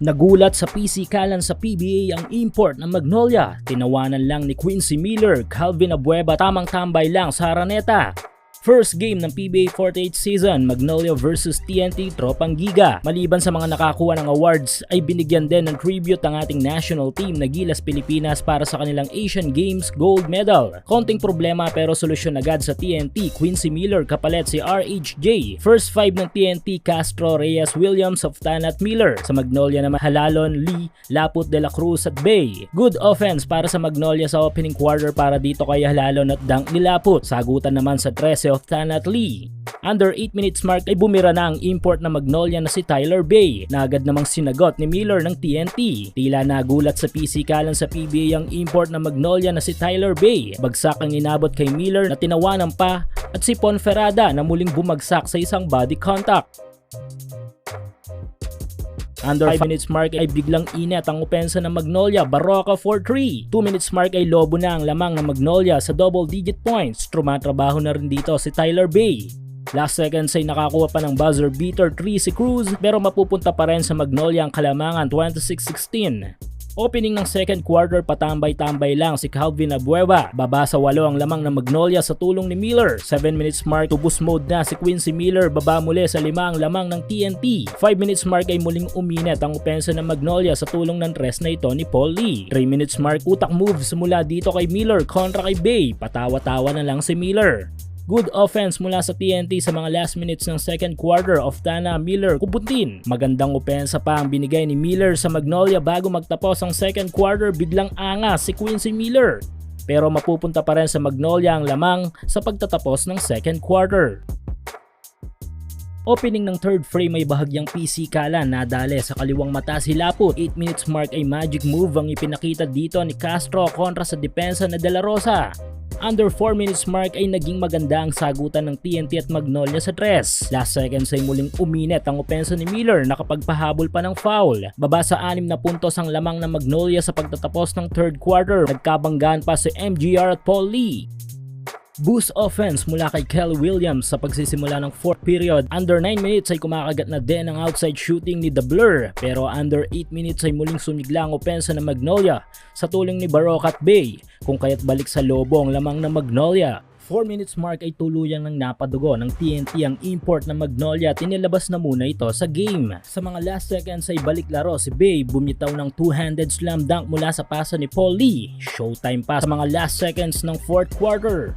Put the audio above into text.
Nagulat sa PC kalan sa PBA ang import ng Magnolia. Tinawanan lang ni Quincy Miller, Calvin Abueva tamang tambay lang sa Araneta. First game ng PBA 48 season, Magnolia vs TNT Tropang Giga. Maliban sa mga nakakuha ng awards, ay binigyan din ng tribute ang ating national team na Gilas Pilipinas para sa kanilang Asian Games gold medal. Konting problema pero solusyon agad sa TNT, Quincy Miller kapalit si RHJ. First five ng TNT, Castro, Reyes, Williams, Oftan at Miller. Sa Magnolia naman Halalon, Lee, Laput de la Cruz at Bay. Good offense para sa Magnolia sa opening quarter para dito kay Halalon at Dunk ni Laput. Sagutan naman sa 13 of Tan at Lee. Under 8 minutes mark ay bumira na ang import na Magnolia na si Tyler Bay na agad namang sinagot ni Miller ng TNT. Tila nagulat sa PC kalan sa PBA ang import na Magnolia na si Tyler Bay. Bagsak ang inabot kay Miller na tinawanan pa at si Ponferrada na muling bumagsak sa isang body contact. Under 5 minutes mark ay biglang init ang opensa ng Magnolia, Baroka 4-3. 2 minutes mark ay lobo na ang lamang ng Magnolia sa double digit points. Trumatrabaho na rin dito si Tyler Bay. Last seconds ay nakakuha pa ng buzzer beater 3 si Cruz pero mapupunta pa rin sa Magnolia ang kalamangan 26-16. Opening ng second quarter patambay-tambay lang si Calvin Abueva. Baba sa walo ang lamang ng Magnolia sa tulong ni Miller. 7 minutes mark to boost mode na si Quincy Miller. Baba muli sa lima ang lamang ng TNT. 5 minutes mark ay muling uminit ang opensa ng Magnolia sa tulong ng tres na ito ni Paul Lee. 3 minutes mark utak moves mula dito kay Miller kontra kay Bay. Patawa-tawa na lang si Miller. Good offense mula sa TNT sa mga last minutes ng second quarter of Tana Miller Kubutin. Magandang opensa pa ang binigay ni Miller sa Magnolia bago magtapos ang second quarter biglang angas si Quincy Miller. Pero mapupunta pa rin sa Magnolia ang lamang sa pagtatapos ng second quarter. Opening ng third frame ay bahagyang PC kala nadali sa kaliwang mata si Laput. 8 minutes mark ay magic move ang ipinakita dito ni Castro kontra sa depensa na De La Rosa. Under 4 minutes mark ay naging maganda ang sagutan ng TNT at Magnolia sa tres. Last seconds ay muling uminit ang opensa ni Miller nakapagpahabol pa ng foul. Baba sa 6 na puntos ang lamang ng Magnolia sa pagtatapos ng third quarter. Nagkabanggaan pa si MGR at Paul Lee. Boost offense mula kay Kel Williams sa pagsisimula ng fourth period. Under 9 minutes ay kumakagat na din ang outside shooting ni The Blur pero under 8 minutes ay muling sumigla ang opensa ng Magnolia sa tulong ni Barok at Bay kung kaya't balik sa lobo ang lamang ng Magnolia. 4 minutes mark ay tuluyan ng napadugo ng TNT ang import ng Magnolia at inilabas na muna ito sa game. Sa mga last seconds ay balik laro si Bay bumitaw ng two-handed slam dunk mula sa pasa ni Paul Lee. Showtime pa sa mga last seconds ng fourth quarter.